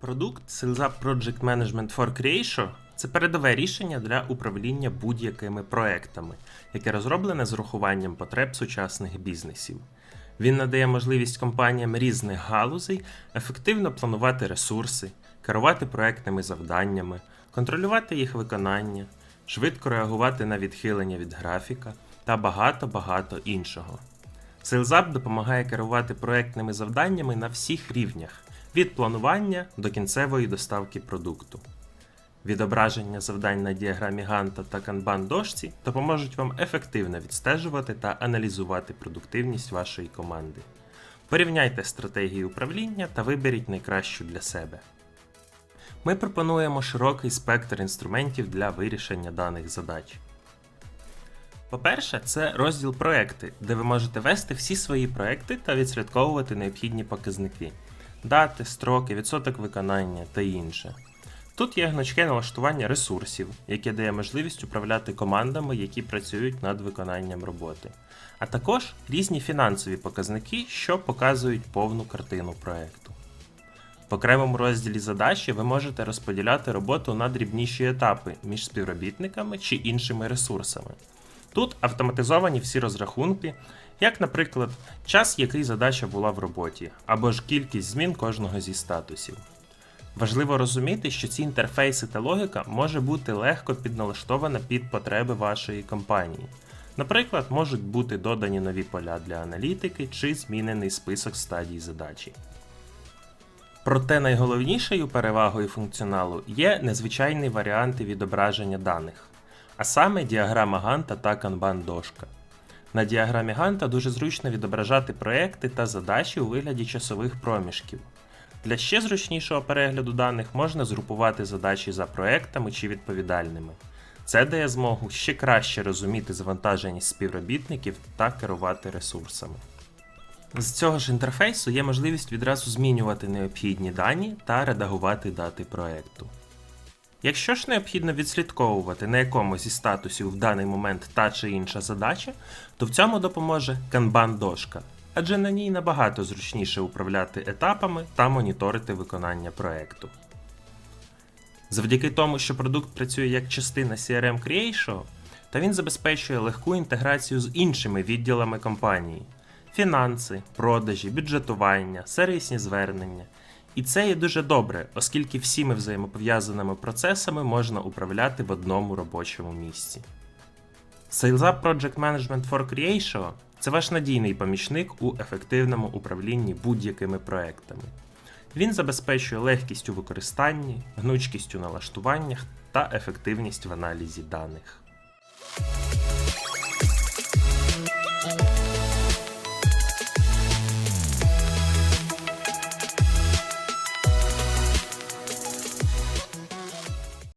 Продукт SalesUp Project Management for Creation – це передове рішення для управління будь-якими проектами, яке розроблене з урахуванням потреб сучасних бізнесів. Він надає можливість компаніям різних галузей ефективно планувати ресурси, керувати проектними завданнями, контролювати їх виконання, швидко реагувати на відхилення від графіка та багато-багато іншого. SalesUp допомагає керувати проектними завданнями на всіх рівнях від планування до кінцевої доставки продукту. Відображення завдань на діаграмі Ганта та Kanban дошці допоможуть вам ефективно відстежувати та аналізувати продуктивність вашої команди. Порівняйте стратегії управління та виберіть найкращу для себе. Ми пропонуємо широкий спектр інструментів для вирішення даних задач. По-перше, це розділ проекти, де ви можете вести всі свої проекти та відслідковувати необхідні показники, дати, строки, відсоток виконання та інше. Тут є гнучке налаштування ресурсів, яке дає можливість управляти командами, які працюють над виконанням роботи, а також різні фінансові показники, що показують повну картину проекту. В окремому розділі задачі ви можете розподіляти роботу на дрібніші етапи між співробітниками чи іншими ресурсами. Тут автоматизовані всі розрахунки, як, наприклад, час, який задача була в роботі, або ж кількість змін кожного зі статусів. Важливо розуміти, що ці інтерфейси та логіка може бути легко підналаштована під потреби вашої компанії. Наприклад, можуть бути додані нові поля для аналітики чи змінений список стадій задачі. Проте найголовнішою перевагою функціоналу є незвичайні варіанти відображення даних, а саме діаграма Ганта та Kanban дошка. На діаграмі Ганта дуже зручно відображати проекти та задачі у вигляді часових проміжків. Для ще зручнішого перегляду даних можна згрупувати задачі за проектами чи відповідальними. Це дає змогу ще краще розуміти завантаженість співробітників та керувати ресурсами. З цього ж інтерфейсу є можливість відразу змінювати необхідні дані та редагувати дати проекту. Якщо ж необхідно відслідковувати на якому зі статусів в даний момент та чи інша задача, то в цьому допоможе Kanban дошка, адже на ній набагато зручніше управляти етапами та моніторити виконання проекту. Завдяки тому, що продукт працює як частина CRM Creation, та він забезпечує легку інтеграцію з іншими відділами компанії: фінанси, продажі, бюджетування, сервісні звернення. І це є дуже добре, оскільки всіми взаємопов'язаними процесами можна управляти в одному робочому місці. SalesUp Project Management for Creation – це ваш надійний помічник у ефективному управлінні будь-якими проектами. Він забезпечує легкість у використанні, гнучкість у налаштуваннях та ефективність в аналізі даних.